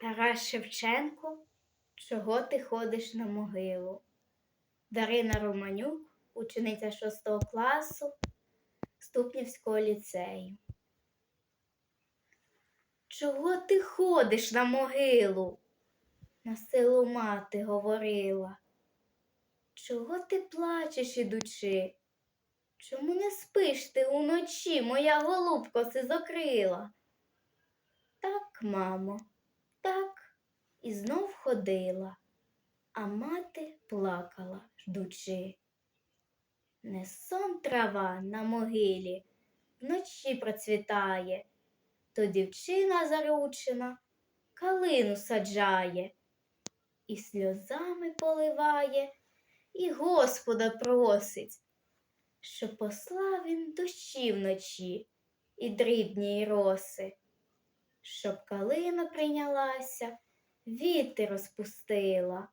Тарас Шевченко, чого ти ходиш на могилу? Дарина Романюк, учениця 6 класу Ступнівського ліцею. Чого ти ходиш на могилу? На силу мати говорила. Чого ти плачеш, ідучи? Чому не спиш ти уночі, моя голубко сизокрила? Так, мамо, так, і знов ходила, а мати плакала, ждучи. Не сон трава на могилі вночі процвітає, то дівчина заручена калину саджає, і сльозами поливає, і Господа просить, що послав він дощі вночі і дрібні роси щоб калина прийнялася, віти розпустила.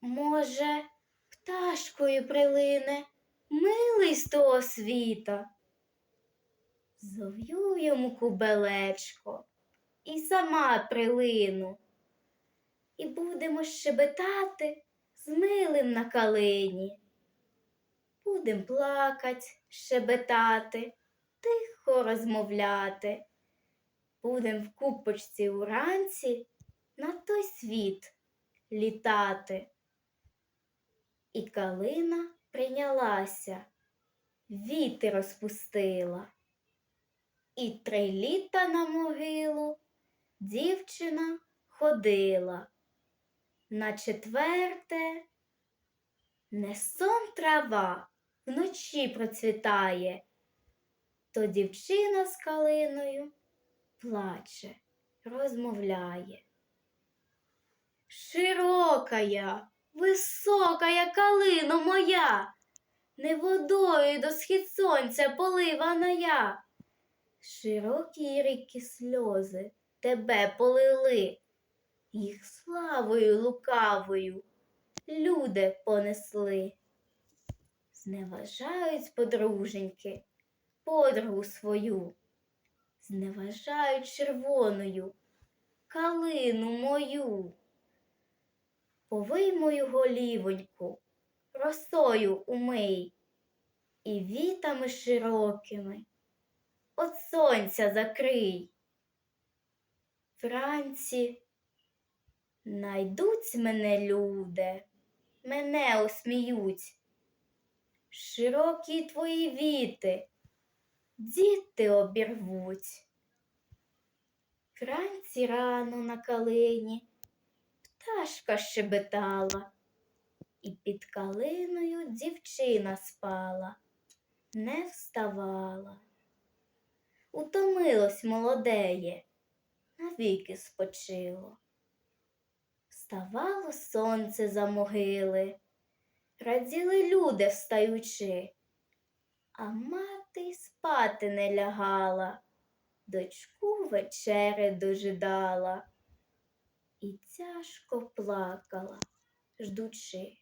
Може, пташкою прилине милий з того світа. Зов'ю йому кубелечко і сама прилину, і будемо щебетати з милим на калині. Будем плакать, щебетати тихо розмовляти. Будем в купочці уранці на той світ літати. І калина прийнялася, віти розпустила. І три літа на могилу дівчина ходила. На четверте не сон трава вночі процвітає то дівчина з калиною плаче, розмовляє. Широкая, високая калино моя, не водою до схід сонця поливана я. Широкі ріки сльози тебе полили, їх славою лукавою люди понесли. Зневажають подруженьки подругу свою, зневажають червоною калину мою. Повий мою голівоньку, росою умий і вітами широкими от сонця закрий. Вранці найдуть мене люди, мене осміють. Широкі твої віти діти обірвуть. Вранці рано на калині пташка щебетала, і під калиною дівчина спала, не вставала. Утомилось молодеє, навіки спочило. Вставало сонце за могили, раділи люди встаючи, а мати спати не лягала, дочку вечери дожидала і тяжко плакала, ждучи.